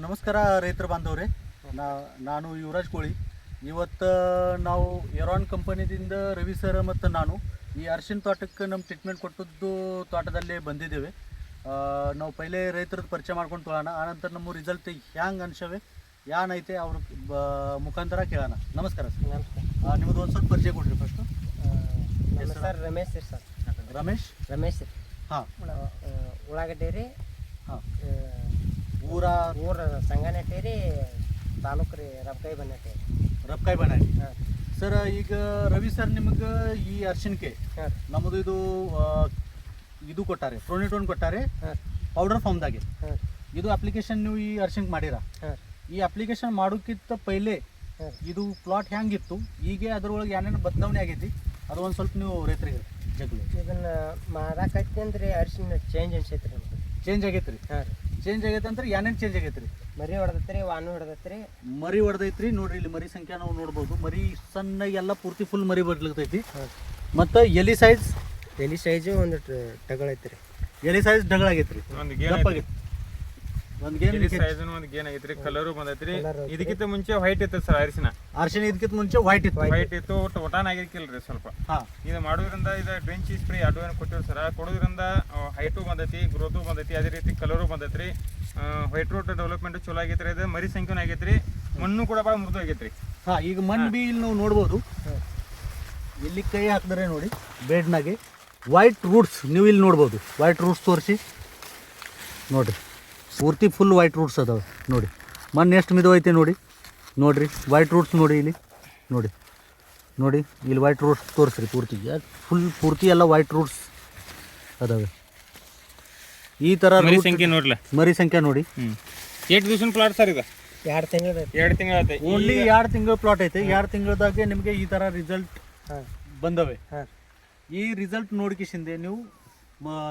ನಮಸ್ಕಾರ ರೈತರ ಬಾಂಧವ್ರೆ. ನಾ ನಾನು ಯುವರಾಜ್ ಕೋಳಿ. ಇವತ್ತು ನಾವು ಎರಾನ್ ಕಂಪನಿದಿಂದ ರವಿ ಸರ್ ಮತ್ತು ನಾನು ಈ ಅರ್ಶಿನ ತೋಟಕ್ಕೆ ನಮ್ಮ ಟ್ರೀಟ್ಮೆಂಟ್ ಕೊಟ್ಟದ್ದು ತೋಟದಲ್ಲೇ ಬಂದಿದ್ದೇವೆ. ನಾವು ಪೈಲೆ ರೈತರದ್ದು ಪರಿಚಯ ಮಾಡ್ಕೊಂಡು ತೊಗೋಣ ಆನಂತರ ನಮ್ಮ ರಿಸಲ್ಟ್ ಹ್ಯಾಂಗೆ ಅನ್ಸವೆ ಏನೈತೆ ಅವ್ರ ಬ- ಮುಖಾಂತರ ಕೇಳೋಣ. ನಮಸ್ಕಾರ ಸರ್ ನಮಸ್ಕಾರ. ನಿಮ್ಮದು ಒಂದು ಸ್ವಲ್ಪ ಪರಿಚಯ ಕೊಡ್ರಿ first sir Ramesh sir Ramesh? Ramesh sir. ಹಾಂ. ಉಳ್ಳಾಗಡ್ಡೆ ರೀ ಹಾಂ. ಊರ ಊರ ಸಂಗನಟ್ಟಿ ರೀ ತಾಲೂಕು ರೀ ರಬ್ಕಾಯಿ ಬನ್ನಟ್ಟಿ ರಬ್ಕಾಯಿ ಹಾಂ. ಸರ್ ಈಗ ರವಿ ಸರ್ ನಿಮಗೆ ಈ ಅರ್ಶಿನಕೆ ಹಾಂ. ನಮ್ಮದು ಇದು ಆ, ಇದು ಕೊಟ್ಟಾರೆ ಪ್ರೊನಿಟೋನ್ ಕೊಟ್ಟಾರೆ ಹಾಂ. ಪೌಡರ್ ಫಾರ್ಮ್ದಾಗೆ ಹಾಂ. ಇದು ಅಪ್ಲಿಕೇಶನ್ ನೀವು ಈ ಅರ್ಶಿನ್ಗೆ ಮಾಡಿರ? ಹಾಂ. ಈ ಅಪ್ಲಿಕೇಶನ್ ಮಾಡೋಕ್ಕಿಂತ ಪೈಲೆ ಹಾಂ. ಇದು ಪ್ಲಾಟ್ ಹೆಂಗಿತ್ತು ಈಗ ಅದ್ರೊಳಗೆ ಏನೇನು ಬದಲಾವಣೆ ಆಗೈತಿ ಅದು ಒಂದು ಸ್ವಲ್ಪ ನೀವು ರೈತರಿಗೆ ಜಗ್ಲಿ. ಇದನ್ನ ಮಾಡಾಕತ್ತಿ ಅಂದ್ರೆ ಅರಿಶಿನ ಚೇಂಜ್ ಅನ್ಸೈತ್ರಿ ರೀ ನಮ್ಗೆ ಚೇಂಜ್ ಆಗೈತೆ ರೀ ಹಾಂ ರೀ. ಚೇಂಜ್ ಆಗೈತೆ ಅಂದ್ರೆ ಏನೇನು ಚೇಂಜ್ ಆಗೈತೆ ರೀ? ಮರಿ ಹೊಡೆದೈತ್ರಿ ವಾನು ಹೊಡೆದೈತ್ರಿ ಮರಿ ಹೊಡೆದೈತ್ರಿ ನೋಡ್ರಿ ಇಲ್ಲಿ ಮರಿ ಸಂಖ್ಯೆ ನಾವು ನೋಡ್ಬೋದು. ಮರಿ ಸಣ್ಣ ಎಲ್ಲ ಪೂರ್ತಿ ಫುಲ್ ಮರಿ ಬರ್ಲಿಕ್ತೈತಿ ಮತ್ತೆ ಎಲಿ ಸೈಜ್ ಎಲಿ ಸೈಜು ಒಂದು ಟಗಳೈತ್ರಿ ರೀ. ಎಲಿ ಸೈಜ್ ಡಗಳಾಗೈತ್ರಿ ಒಂದು ಗೇನ್ ದಪ್ಪ ಐತ್ರಿ. ಆಗೈತಿ ಒಂದು ಗೇನ್ ಒಂದು ಕಲರು ಬಂದೈತ್ರಿ. ಇದಕ್ಕಿಂತ ಮುಂಚೆ ವೈಟ್ ಇತ್ತು ಸರ್ ಅರಿಶಿನ. ಅರ್ಶಿನ ಇದಕ್ಕಿಂತ ಮುಂಚೆ ವೈಟ್ ಇತ್ತು. ವೈಟ್ ಇತ್ತು ಒಟ್ಟು ಒಟಾನ್ ಆಗಿರ್ಕಿಲ್ರಿ ಸ್ವಲ್ಪ. ಹಾ. ಇದು ಮಾಡೋದ್ರಿಂದ ಇದು ಬೆಂಚ್ ಸ್ಪ್ರೇ ಅಡ್ಡು ಏನು ಕೊಟ್ಟಿವಿ ಸರ್. ಕೊಡೋದ್ರಿಂದ ಹೈಟು ಬಂದೈತಿ ಗ್ರೋತು ಬಂದೈತಿ ಅದೇ ರೀತಿ ಕಲರು ಬಂದೈತ್ರಿ. ವೈಟ್ ರೂಟ್ ಡೆವಲಪ್ಮೆಂಟ್ ಚಲೋ ಆಗೈತ್ರಿ ಇದು ಮರಿ ಸಂಖ್ಯೆನೂ ಆಗೈತ್ರಿ. ಮಣ್ಣು ಕೂಡ ಭಾಳ ಮೃದು ಆಗೈತ್ರಿ. ಹಾ ಈಗ ಮಣ್ಣು ಬಿ ಇಲ್ಲಿ ನಾವು ನೋಡ್ಬೋದು. ಹಾಂ. ಇಲ್ಲಿ ಕೈ ಹಾಕಿದ್ರೆ ನೋಡಿ ಬೇಡ್ನಾಗೆ ವೈಟ್ ರೂಟ್ಸ್ ನೀವು ಇಲ್ಲಿ ನೋಡ್ಬೋದು. ವೈಟ್ ರೂಟ್ಸ್ ತೋರಿಸಿ. ನೋಡಿರಿ. ಪೂರ್ತಿ ಫುಲ್ ವೈಟ್ ರೂಟ್ಸ್ ಅದಾವೆ ನೋಡಿ. ಮಣ್ಣು ಎಷ್ಟು ಐತೆ ನೋಡಿ. ನೋಡಿರಿ ವೈಟ್ ರೂಟ್ಸ್ ನೋಡಿ ಇಲ್ಲಿ. ನೋಡಿ. ನೋಡಿ ಇಲ್ಲಿ ವೈಟ್ ರೂಟ್ಸ್ ತೋರಿಸ್ರಿ ಪೂರ್ತಿ. ಫುಲ್ ಪೂರ್ತಿ ಎಲ್ಲ ವೈಟ್ ರೂಟ್ಸ್ ಅದಾವೆ. ಈ ಥರ ಮರಿ ಸಂಖ್ಯೆ ನೋಡ್ಲ? ಮರಿ ಸಂಖ್ಯೆ ನೋಡಿ. ಎಷ್ಟು ದಿವಸ ಪ್ಲಾಟ್ ಸರ್ ಇದು? ಎರಡು ತಿಂಗಳು ಎರಡು ತಿಂಗಳ ಓನ್ಲಿ ಎರಡು ತಿಂಗಳ ಪ್ಲಾಟ್ ಐತೆ. ಎರಡು ತಿಂಗಳದಾಗೆ ನಿಮಗೆ ಈ ಥರ ರಿಸಲ್ಟ್ ಬಂದವೆ. ಈ ರಿಸಲ್ಟ್ ನೋಡ್ಕಿಸಿಂದೆ ನೀವು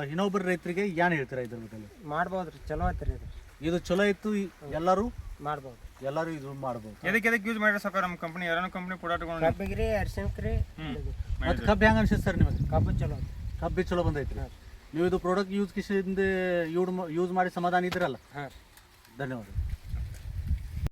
ಇನ್ನೊಬ್ಬರ ರೈತರಿಗೆ ಏನು ಹೇಳ್ತೀರಾ ಇದ್ರ ಬಗ್ಗೆ ಮಾಡ್ಬೋದು ರೀ ಚಲೋ ಐತ್ರಿ ಇದು. ಇದು ಚಲೋ ಇತ್ತು ಈ- ಎಲ್ಲರೂ? ಮಾಡ್ಬೋದು. ಎಲ್ಲರೂ ಇದು ಮಾಡ್ಬೋದು. ಎದಕ್ಕೆ ಎದಕ್ಕೆ ಯೂಸ್ ಮಾಡಿರ ಸಾಕಾರ ನಮ್ಮ ಕಂಪ್ನಿ ಯಾರೋ ಕಂಪ್ನಿ ಕೂಡ ಕಬ್ಬಿಗೆ ರೀ ಅರಿಶಿನಕ್ಕೆ ರೀ ಮತ್ತು ಕಬ್ಬು ಹೆಂಗೆ ಅನ್ಸಿತ್ತು ಸರ್ ನಿಮಗೆ? ಕಬ್ಬು ಚಲೋ ಐತಿ ಕಬ್ಬಿ ಚಲೋ ಬಂದೈತಿ ನೀವು ಇದು ಪ್ರಾಡಕ್ಟ್ ಯೂಸ್ ಕಿಸಿಂದ ಯೂಡ್ ಯೂಸ್ ಮಾಡಿ ಸಮಾಧಾನ ಇದ್ರಲ್ಲ ಹಾಂ. ಧನ್ಯವಾದ